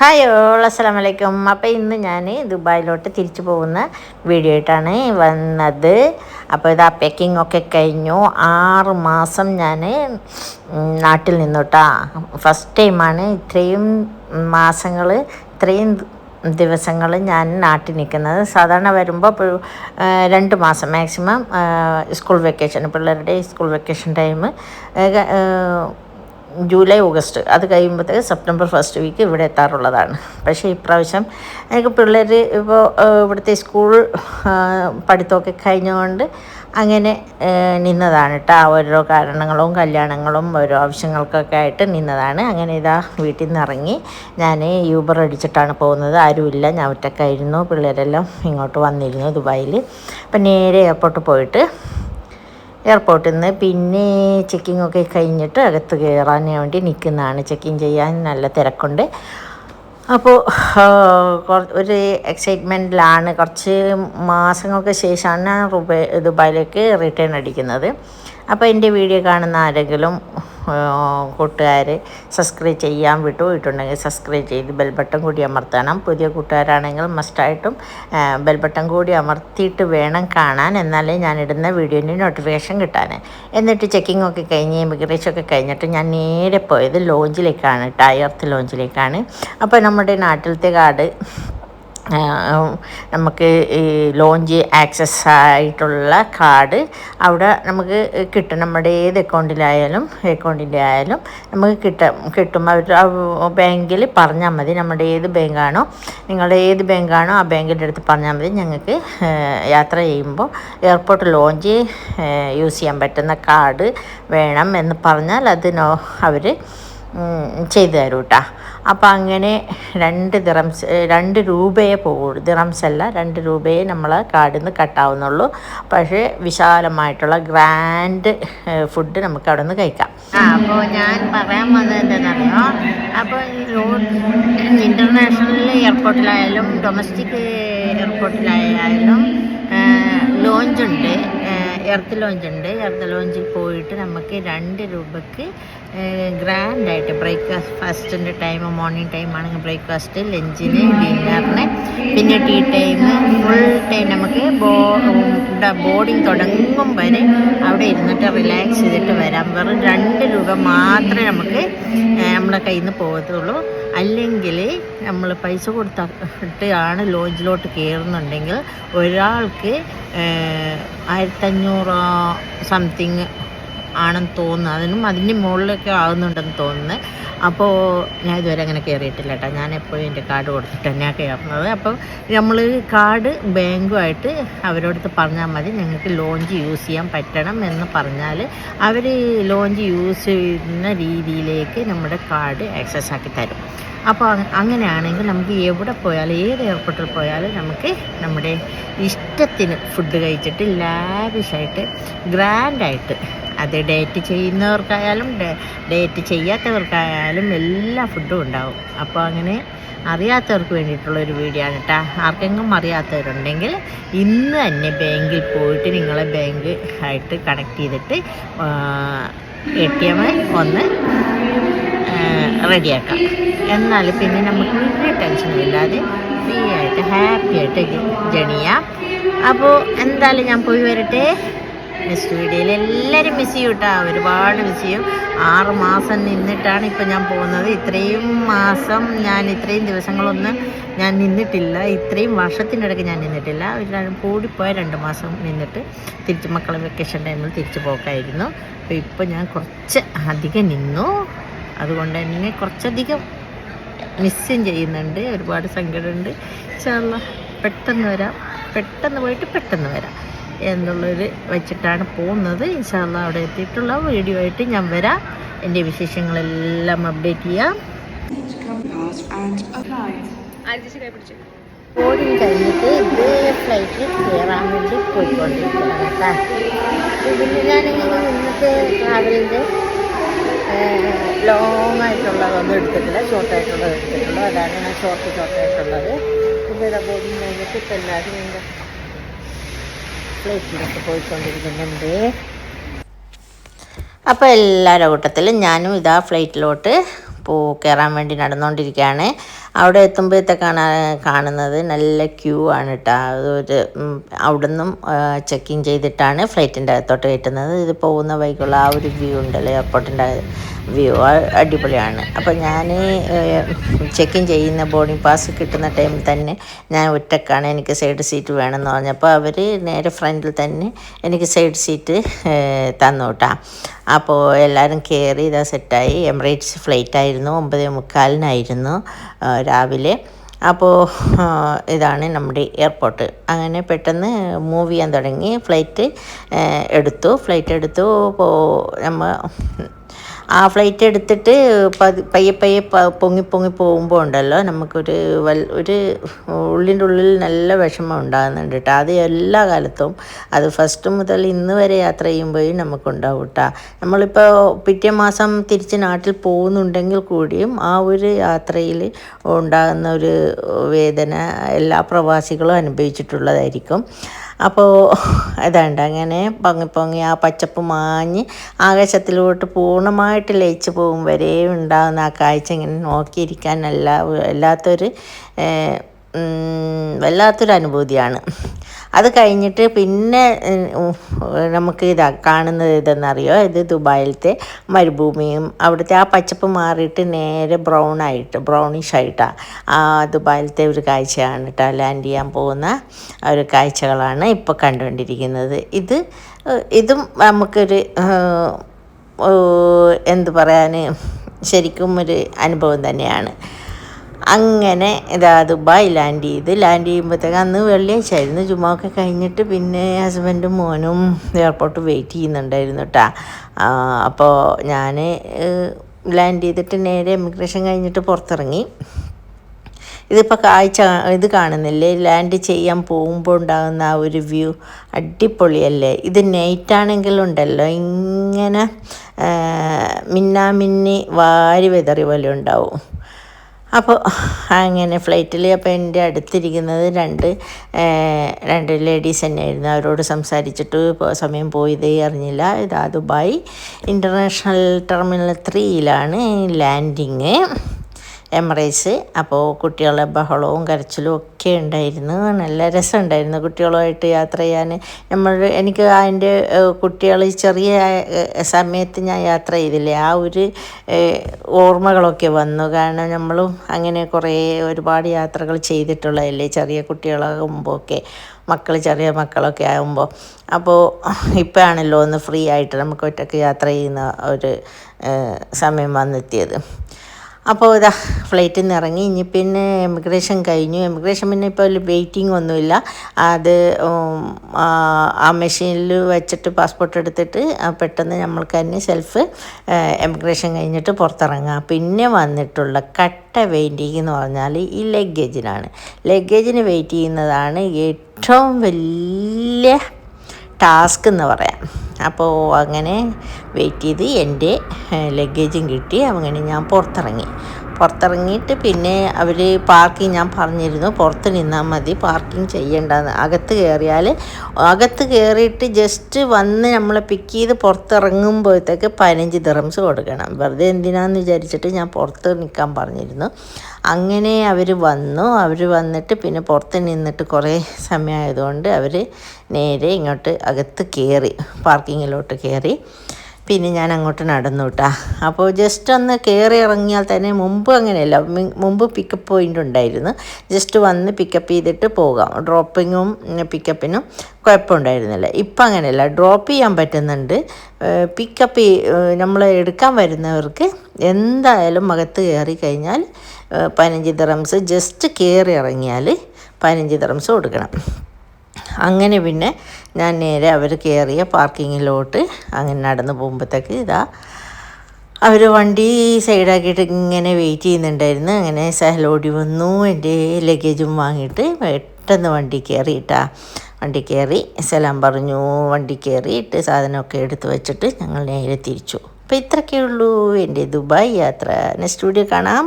Hi all അസ്സാം വലൈക്കും അപ്പോൾ ഇന്ന് ഞാൻ ദുബായിലോട്ട് തിരിച്ചു പോകുന്ന വീഡിയോ ആയിട്ടാണ് വന്നത്. അപ്പോൾ ഇത് ആ പാക്കിംഗ് ഒക്കെ കഴിഞ്ഞു. ആറ് മാസം ഞാൻ നാട്ടിൽ നിന്നോട്ടാ. ഫസ്റ്റ് ടൈമാണ് ഇത്രയും മാസങ്ങൾ ഇത്രയും ദിവസങ്ങൾ ഞാൻ നാട്ടിൽ നിൽക്കുന്നത്. സാധാരണ വരുമ്പോൾ രണ്ട് മാസം മാക്സിമം സ്കൂൾ വെക്കേഷൻ പിള്ളേരുടെ school vacation time July August. അത് കഴിയുമ്പോഴത്തേക്ക് സെപ്റ്റംബർ ഫസ്റ്റ് വീക്ക് ഇവിടെ എത്താറുള്ളതാണ്. പക്ഷേ ഇപ്രാവശ്യം എനിക്ക് പിള്ളേർ ഇപ്പോൾ ഇവിടുത്തെ സ്കൂൾ പഠിത്തമൊക്കെ കഴിഞ്ഞുകൊണ്ട് അങ്ങനെ നിന്നതാണ് കേട്ടോ ഓരോ കാരണങ്ങളും കല്യാണങ്ങളും ഓരോ ആവശ്യങ്ങൾക്കൊക്കെ ആയിട്ട് നിന്നതാണ്. അങ്ങനെ ഇതാ വീട്ടിൽ നിന്ന് ഇറങ്ങി ഞാൻ യൂബർ അടിച്ചിട്ടാണ് പോകുന്നത്. ആരുമില്ല. ഞാൻ ഒറ്റക്കായിരുന്നു പിള്ളേരെല്ലാം ഇങ്ങോട്ട് വന്നിരുന്നു ദുബായിൽ അപ്പം നേരെ എയർപോർട്ട് പോയിട്ട് എയർപോർട്ടിൽ നിന്ന് പിന്നെ ചെക്കിംഗ് ഒക്കെ കഴിഞ്ഞിട്ട് അകത്ത് കയറാൻ വേണ്ടി നിൽക്കുന്നതാണ്. ചെക്കിങ് ചെയ്യാൻ നല്ല തിരക്കുണ്ട്. അപ്പോൾ ഒരു എക്സൈറ്റ്മെന്റിലാണ് കുറച്ച് മാസങ്ങൾക്ക് ശേഷമാണ് ദുബായിലേക്ക് റിട്ടേൺ അടിക്കുന്നത്. അപ്പോൾ എന്റെ വീഡിയോ കാണുന്ന ആരെങ്കിലും കൂട്ടുകാർ സബ്സ്ക്രൈബ് ചെയ്യാൻ വിട്ടുപോയിട്ടുണ്ടെങ്കിൽ സബ്സ്ക്രൈബ് ചെയ്ത് ബെൽബട്ടൺ കൂടി അമർത്തണം. പുതിയ കൂട്ടുകാരാണെങ്കിൽ മസ്റ്റായിട്ടും ബെൽബട്ടൺ കൂടി അമർത്തിയിട്ട് വേണം കാണാൻ. എന്നാലേ ഞാൻ ഇടുന്ന വീഡിയോന്റെ നോട്ടിഫിക്കേഷൻ കിട്ടാൻ എന്നിട്ട് ചെക്കിംഗ് ഒക്കെ കഴിഞ്ഞ് ഇമിഗ്രേഷൻ ഒക്കെ കഴിഞ്ഞിട്ട് ഞാൻ നേരെ പോയത് ലോഞ്ചിലേക്കാണ് ടയർത്ത് ലോഞ്ചിലേക്കാണ് അപ്പോൾ നമ്മുടെ നാട്ടിലത്തെ കാർഡ് നമുക്ക് ഈ ലോഞ്ച് ആക്സസ് ആയിട്ടുള്ള കാർഡ് അവിടെ നമുക്ക് കിട്ടും. നമ്മുടെ ഏത് അക്കൗണ്ടിലായാലും അക്കൗണ്ടിന്റെ ആയാലും നമുക്ക് കിട്ടും. കിട്ടും. അവർ ബാങ്കിൽ പറഞ്ഞാൽ മതി. നമ്മുടെ ഏത് ബാങ്കാണോ നിങ്ങളുടെ ഏത് ബാങ്കാണോ ആ ബാങ്കിന്റെ അടുത്ത് പറഞ്ഞാൽ മതി. ഞങ്ങൾക്ക് യാത്ര ചെയ്യുമ്പോൾ എയർപോർട്ട് ലോഞ്ച് യൂസ് ചെയ്യാൻ പറ്റുന്ന കാർഡ് വേണം എന്ന് പറഞ്ഞാൽ അതിനോ അവർ ചെയ്തു തരും കേട്ടോ അപ്പോൾ അങ്ങനെ രണ്ട് ദിറംസ് രണ്ട് രൂപയെ പോകുള്ളൂ ദിറംസ് അല്ല രണ്ട് രൂപയെ നമ്മൾ കാർഡിൽ നിന്ന് കട്ടാവുന്നുള്ളൂ. പക്ഷേ വിശാലമായിട്ടുള്ള ഗ്രാൻഡ് ഫുഡ് നമുക്ക് അവിടെ നിന്ന് കഴിക്കാം അപ്പോൾ ഞാൻ പറയാൻ വന്നത് എന്താണെന്നറിയോ? അപ്പോൾ ഇന്റർനാഷണൽ എയർപോർട്ടിലായാലും ഡൊമസ്റ്റിക് എയർപോർട്ടിലായാലും ലോഞ്ചുണ്ട്. എർത്ത് ലോഞ്ച് ഉണ്ട്. എർത്ത് ലോഞ്ചിൽ പോയിട്ട് നമുക്ക് രണ്ട് രൂപയ്ക്ക് ഗ്രാൻഡായിട്ട് ബ്രേക്ക്ഫാസ്റ്റ് ഫസ്റ്റിന്റെ ടൈം മോർണിംഗ് ടൈം ആണെങ്കിൽ ബ്രേക്ക്ഫാസ്റ്റ് ലഞ്ചിന് ഡിന്നറിന് പിന്നെ ടീ ടൈം ഫുൾ ടൈം നമുക്ക് ബോ ബോർഡിങ് തുടങ്ങും വരെ അവിടെ ഇരുന്നിട്ട് റിലാക്സ് ചെയ്തിട്ട് വരാം. വെറും രണ്ട് രൂപ മാത്രമേ നമുക്ക് നമ്മുടെ കയ്യിൽ നിന്ന് പോകത്തുള്ളൂ. അല്ലെങ്കിൽ നമ്മൾ പൈസ കൊടുത്തിട്ട് ആണ് ലോഞ്ചിലോട്ട് കയറുന്നുണ്ടെങ്കിൽ ഒരാൾക്ക് ആയിരത്തഞ്ഞൂറ് സംതിങ് ആണെന്ന് തോന്നുന്നു. അതിനും അതിന്റെ മുകളിലൊക്കെ ആകുന്നുണ്ടെന്ന് തോന്നുന്നു. അപ്പോൾ ഞാൻ ഇതുവരെ അങ്ങനെ കയറിയിട്ടില്ല കേട്ടോ. ഞാൻ എപ്പോഴും എന്റെ കാർഡ് കൊടുത്തിട്ട് തന്നെയാണ് കയറുന്നത് അപ്പം നമ്മൾ കാർഡ് ബാങ്കുമായിട്ട് അവരോടത്ത് പറഞ്ഞാൽ മതി. ഞങ്ങൾക്ക് ലോഞ്ച് യൂസ് ചെയ്യാൻ പറ്റണം എന്ന് പറഞ്ഞാൽ അവർ ലോഞ്ച് യൂസ് ചെയ്യുന്ന രീതിയിലേക്ക് നമ്മുടെ കാർഡ് ആക്സസ് ആക്കി തരും. അപ്പോൾ അങ്ങനെയാണെങ്കിൽ നമുക്ക് എവിടെ പോയാലും ഏത് എയർപോർട്ടിൽ പോയാലും നമുക്ക് നമ്മുടെ ഇഷ്ടത്തിന് ഫുഡ് കഴിച്ചിട്ട് ലാവിഷായിട്ട് ഗ്രാൻഡായിട്ട് അത് ഡേറ്റ് ചെയ്യുന്നവർക്കായാലും ഡേറ്റ് ചെയ്യാത്തവർക്കായാലും എല്ലാ ഫുഡും ഉണ്ടാവും. അപ്പോൾ അങ്ങനെ അറിയാത്തവർക്ക് വേണ്ടിയിട്ടുള്ളൊരു വീഡിയോ ആണ് കേട്ടോ ആർക്കെങ്കിലും അറിയാത്തവരുണ്ടെങ്കിൽ ഇന്ന് തന്നെ ബാങ്കിൽ പോയിട്ട് നിങ്ങളെ ബാങ്ക് ആയിട്ട് കണക്ട് ചെയ്തിട്ട് എ ടി എം ഒന്ന് റെഡിയാക്കാം. എന്നാൽ പിന്നെ നമുക്ക് വലിയ ടെൻഷനില്ലാതെ ഫ്രീ ആയിട്ട് ഹാപ്പി ആയിട്ട് ജണിയാം അപ്പോൾ എന്തായാലും ഞാൻ പോയി വരട്ടെ. നെക്സ്റ്റ് വീഡിയോയിൽ എല്ലാവരും മിസ് ചെയ്യും കേട്ടോ ഒരുപാട് മിസ് ചെയ്യും. ആറ് മാസം നിന്നിട്ടാണ് ഇപ്പം ഞാൻ പോകുന്നത്. ഇത്രയും മാസം ഞാൻ ഇത്രയും ദിവസങ്ങളൊന്നും ഞാൻ നിന്നിട്ടില്ല. ഇത്രയും വർഷത്തിനിടയ്ക്ക് ഞാൻ നിന്നിട്ടില്ല. ഒരു കൂടിപ്പോയ രണ്ട് മാസം നിന്നിട്ട് തിരിച്ച് മക്കളെ വെക്കേഷൻ ടൈമിൽ തിരിച്ചു പോക്കായിരുന്നു. അപ്പോൾ ഇപ്പോൾ ഞാൻ കുറച്ച് അധികം നിന്നു. അതുകൊണ്ട് തന്നെ കുറച്ചധികം മിസ്സും ചെയ്യുന്നുണ്ട്. ഒരുപാട് സങ്കടമുണ്ട്. ചില പെട്ടെന്ന് വരാം. പെട്ടെന്ന് പോയിട്ട് പെട്ടെന്ന് വരാം. എന്നുള്ളൊരു വെച്ചിട്ടാണ് പോകുന്നത്. ഇൻഷാല്ല അവിടെ എത്തിയിട്ടുള്ള വീഡിയോ ആയിട്ട് ഞാൻ വരാം. എന്റെ വിശേഷങ്ങളെല്ലാം അപ്ഡേറ്റ് ചെയ്യാം. ബോർഡിങ് കഴിഞ്ഞിട്ട് ഇതേ ഫ്ലൈറ്റിൽ കയറാൻ വേണ്ടി പോയിക്കൊണ്ടിരിക്കുകയാണ് കേട്ടോ. ഇതിന് ഞാനിങ്ങനെ ഇന്നത്തെ ട്രാവലിന്റെ ലോങ് ആയിട്ടുള്ളതൊന്നും എടുത്തിട്ടില്ല. ഷോർട്ടായിട്ടുള്ളത് എടുത്തിട്ടുള്ളൂ. അതാണ് ഞാൻ ഷോർട്ട് ഷോർട്ടായിട്ടുള്ളത് ഇവിടെ ബോർഡിങ് കഴിഞ്ഞിട്ട് ഇപ്പം എല്ലാവരും എന്റെ ഫ്ലൈറ്റിലൊക്കെ പോയിക്കൊണ്ടിരിക്കുന്നുണ്ട്. അപ്പോൾ എല്ലാവരുടെ കൂട്ടത്തിലും ഞാനും ഇതാ ഫ്ലൈറ്റിലോട്ട് പോ കയറാൻ വേണ്ടി നടന്നുകൊണ്ടിരിക്കുകയാണ് അവിടെ എത്തുമ്പോഴത്തേക്കാണ് കാണുന്നത് നല്ല ക്യൂ ആണ് കേട്ടോ അതൊരു നിന്നും ചെക്കിങ് ചെയ്തിട്ടാണ് ഫ്ലൈറ്റിന്റെ അകത്തോട്ട് കയറ്റുന്നത്. ഇത് പോകുന്ന വഴിക്കുള്ള ആ ഒരു വ്യൂ ഉണ്ടല്ലോ എയർപോർട്ടിന്റെ വ്യൂ അടിപൊളിയാണ്. അപ്പോൾ ഞാൻ ചെക്കിങ് ചെയ്യുന്ന ബോർഡിംഗ് പാസ് കിട്ടുന്ന ടൈമിൽ തന്നെ ഞാൻ ഒറ്റക്കാണ്. എനിക്ക് സൈഡ് സീറ്റ് വേണമെന്ന് പറഞ്ഞപ്പോൾ അവർ നേരെ ഫ്രണ്ടിൽ തന്നെ എനിക്ക് സൈഡ് സീറ്റ് തന്നു കേട്ടോ അപ്പോൾ എല്ലാവരും കയറി ഇതാ സെറ്റായി എമിറേറ്റ്സ് ഫ്ലൈറ്റ് ആയിരുന്നു. ഒമ്പത് മുക്കാലിനായിരുന്നു. രാവിലെ. അപ്പോൾ ഇതാണ് നമ്മുടെ എയർപോർട്ട്. അങ്ങനെ പെട്ടെന്ന് മൂവ് ചെയ്യാൻ തുടങ്ങി. ഫ്ലൈറ്റ് എടുത്തു. ഫ്ലൈറ്റ് എടുത്തു. നമ്മൾ ആ ഫ്ലൈറ്റ് എടുത്തിട്ട് പയ്യെ പയ്യെ പൊങ്ങി പൊങ്ങി പോകുമ്പോൾ ഉണ്ടല്ലോ നമുക്കൊരു വൽ ഒരു ഉള്ളിന്റെ ഉള്ളിൽ നല്ല വിഷമം ഉണ്ടാകുന്നുണ്ട് കേട്ടോ അത് എല്ലാ കാലത്തും അത് ഫസ്റ്റ് മുതൽ ഇന്ന് വരെ യാത്ര ചെയ്യുമ്പോഴും നമുക്കുണ്ടാവും കേട്ടോ നമ്മളിപ്പോൾ പിറ്റേ മാസം തിരിച്ച് നാട്ടിൽ പോകുന്നുണ്ടെങ്കിൽ കൂടിയും ആ ഒരു യാത്രയിൽ ഉണ്ടാകുന്ന ഒരു വേദന എല്ലാ പ്രവാസികളും അനുഭവിച്ചിട്ടുള്ളതായിരിക്കും. അപ്പോൾ അതുണ്ട് അങ്ങനെ പൊങ്ങി പൊങ്ങി ആ പച്ചപ്പ് മാഞ്ഞ് ആകാശത്തിലോട്ട് പൂർണമായിട്ട് ലയിച്ച് പോകും വരെ ഉണ്ടാകുന്ന ആ കാഴ്ച ഇങ്ങനെ നോക്കിയിരിക്കാൻ എല്ലാ വല്ലാത്തൊരു വല്ലാത്തൊരു അനുഭൂതിയാണ്. അത് കഴിഞ്ഞിട്ട് പിന്നെ നമുക്ക് ഇതാ കാണുന്നത് ഇതെന്നറിയോ? ഇത് ദുബായിലത്തെ മരുഭൂമിയും അവിടുത്തെ ആ പച്ചപ്പ് മാറിയിട്ട് നേരെ ബ്രൗൺ ആയിട്ട് ബ്രൗണിഷ് ആയിട്ടാണ് ആ ദുബായിലത്തെ ഒരു കാഴ്ചയാണ് കേട്ടോ. ലാൻഡ് ചെയ്യാൻ പോകുന്ന ഒരു കാഴ്ചകളാണ് ഇപ്പോൾ കണ്ടുകൊണ്ടിരിക്കുന്നത്. ഇത് ഇതും നമുക്കൊരു എന്ത് പറയാൻ ശരിക്കും ഒരു അനുഭവം തന്നെയാണ്. അങ്ങനെ ഇതാ ദുബായ് ലാൻഡ് ചെയ്ത് ലാൻഡ് ചെയ്യുമ്പോഴത്തേക്ക് അന്ന് വെള്ളിയാഴ്ച ആയിരുന്നു ഒക്കെ കഴിഞ്ഞിട്ട് പിന്നെ ഹസ്ബൻഡും മോനും എയർപോർട്ട് വെയിറ്റ് ചെയ്യുന്നുണ്ടായിരുന്നു കേട്ടോ അപ്പോൾ ഞാൻ ലാൻഡ് ചെയ്തിട്ട് നേരെ ഇമിഗ്രേഷൻ കഴിഞ്ഞിട്ട് പുറത്തിറങ്ങി. ഇതിപ്പോൾ കാഴ്ച ഇത് കാണുന്നില്ലേ? ലാൻഡ് ചെയ്യാൻ പോകുമ്പോൾ ഉണ്ടാകുന്ന ആ ഒരു വ്യൂ അടിപൊളിയല്ലേ? ഇത് നൈറ്റാണെങ്കിലുണ്ടല്ലോ ഇങ്ങനെ മിന്നാമിന്നി വാരി വെതറി പോലെ ഉണ്ടാവും. അപ്പോൾ അങ്ങനെ ഫ്ലൈറ്റിൽ അപ്പോൾ എന്റെ അടുത്തിരിക്കുന്നത് രണ്ട് രണ്ട് ലേഡീസ് തന്നെയായിരുന്നു. അവരോട് സംസാരിച്ചിട്ട് സമയം പോയതേ അറിഞ്ഞില്ല. ഇതാ ദുബായ്. ഇന്റർനാഷണൽ ടെർമിനൽ ത്രീയിലാണ് ലാൻഡിങ്. എമറേറ്റ്സ് അപ്പോൾ കുട്ടികളെ ബഹളവും കരച്ചിലും ഒക്കെ ഉണ്ടായിരുന്നു. നല്ല രസമുണ്ടായിരുന്നു കുട്ടികളുമായിട്ട് യാത്ര ചെയ്യാൻ. നമ്മൾ എനിക്ക് അതിന്റെ കുട്ടികൾ ചെറിയ സമയത്ത് ഞാൻ യാത്ര ചെയ്തില്ലേ ആ ഒരു ഓർമ്മകളൊക്കെ വന്നു. കാരണം നമ്മളും അങ്ങനെ കുറേ ഒരുപാട് യാത്രകൾ ചെയ്തിട്ടുള്ളതല്ലേ ചെറിയ കുട്ടികളാകുമ്പോൾ ഒക്കെ മക്കൾ ചെറിയ മക്കളൊക്കെ ആകുമ്പോൾ അപ്പോൾ ഇപ്പോഴാണല്ലോ ഒന്ന് ഫ്രീ ആയിട്ട് നമുക്ക് ഒറ്റയ്ക്ക് യാത്ര ചെയ്യുന്ന ഒരു സമയം വന്നെത്തിയത്. അപ്പോൾ ഇതാ ഫ്ലൈറ്റിൽ നിന്ന് ഇറങ്ങി. ഇനി പിന്നെ എമിഗ്രേഷൻ കഴിഞ്ഞു. എമിഗ്രേഷൻ പിന്നെ ഇപ്പോൾ വെയിറ്റിംഗ് ഒന്നുമില്ല. അത് ആ മെഷീനിൽ വെച്ചിട്ട് പാസ്പോർട്ട് എടുത്തിട്ട് പെട്ടെന്ന് നമ്മൾക്ക് തന്നെ സെൽഫ് എമിഗ്രേഷൻ കഴിഞ്ഞിട്ട് പുറത്തിറങ്ങാം. പിന്നെ വന്നിട്ടുള്ള കട്ട വെയിറ്റിംഗ് എന്ന് പറഞ്ഞാൽ ഈ ലഗേജിനാണ് ലഗേജിന് വെയിറ്റ് ചെയ്യുന്നതാണ് ഏറ്റവും വലിയ ടാസ്ക് എന്ന് പറയാം. അപ്പോൾ അങ്ങനെ വെയിറ്റ് ചെയ്ത് എന്റെ ലഗേജും കിട്ടി. അങ്ങനെ ഞാൻ പുറത്തിറങ്ങി. പുറത്തിറങ്ങിയിട്ട് പിന്നെ അവർ പാർക്കിംഗ് ഞാൻ പറഞ്ഞിരുന്നു. പുറത്ത് നിന്നാൽ മതി പാർക്കിംഗ് ചെയ്യേണ്ടെന്ന്. അകത്ത് കയറിയാൽ അകത്ത് കയറിയിട്ട് ജസ്റ്റ് വന്ന് നമ്മളെ പിക്ക് ചെയ്ത് പുറത്തിറങ്ങുമ്പോഴത്തേക്ക് പതിനഞ്ച് ദിറംസ് കൊടുക്കണം. വെറുതെ എന്തിനാന്ന് വിചാരിച്ചിട്ട് ഞാൻ പുറത്ത് നിൽക്കാൻ പറഞ്ഞിരുന്നു. അങ്ങനെ അവർ വന്നു. അവർ വന്നിട്ട് പിന്നെ പുറത്ത് നിന്നിട്ട് കുറേ സമയമായതുകൊണ്ട് അവർ നേരെ ഇങ്ങോട്ട് അകത്ത് കയറി പാർക്കിങ്ങിലോട്ട് കയറി പിന്നെ ഞാൻ അങ്ങോട്ട് നടന്നു കേട്ടാ അപ്പോൾ ജസ്റ്റ് ഒന്ന് കയറി ഇറങ്ങിയാൽ തന്നെ മുമ്പ് അങ്ങനെയല്ല മുമ്പ് പിക്കപ്പ് പോയിന്റ് ഉണ്ടായിരുന്നു. ജസ്റ്റ് വന്ന് പിക്കപ്പ് ചെയ്തിട്ട് പോകാം. ഡ്രോപ്പിങ്ങും പിക്കപ്പിനും കുഴപ്പമുണ്ടായിരുന്നില്ല ഇപ്പം അങ്ങനെയല്ല ഡ്രോപ്പ് ചെയ്യാൻ പറ്റുന്നുണ്ട്. പിക്കപ്പ് നമ്മൾ എടുക്കാൻ വരുന്നവർക്ക് എന്തായാലും അകത്ത് കയറി കഴിഞ്ഞാൽ പതിനഞ്ച് ദിറംസ് ജസ്റ്റ് കയറി ഇറങ്ങിയാൽ പതിനഞ്ച് ദിറംസ് കൊടുക്കണം. അങ്ങനെ പിന്നെ ഞാൻ നേരെ അവർ കയറിയ പാർക്കിങ്ങിലോട്ട് അങ്ങനെ നടന്ന് പോകുമ്പോഴത്തേക്ക് ഇതാ അവർ വണ്ടി സൈഡാക്കിയിട്ട് ഇങ്ങനെ വെയിറ്റ് ചെയ്യുന്നുണ്ടായിരുന്നു. അങ്ങനെ സഹലോടി വന്നു എന്റെ ലഗേജും വാങ്ങിയിട്ട് പെട്ടെന്ന് വണ്ടി കയറിയിട്ടാ വണ്ടി കയറി സലാം പറഞ്ഞു വണ്ടി കയറിയിട്ട് സാധനമൊക്കെ എടുത്ത് വെച്ചിട്ട് ഞങ്ങൾ നേരെ തിരിച്ചു. അപ്പോൾ ഇത്രയൊക്കെ ഉള്ളൂ. എന്റെ ദുബായ് യാത്ര. നെക്സ്റ്റ് വീഡിയോ കാണാം.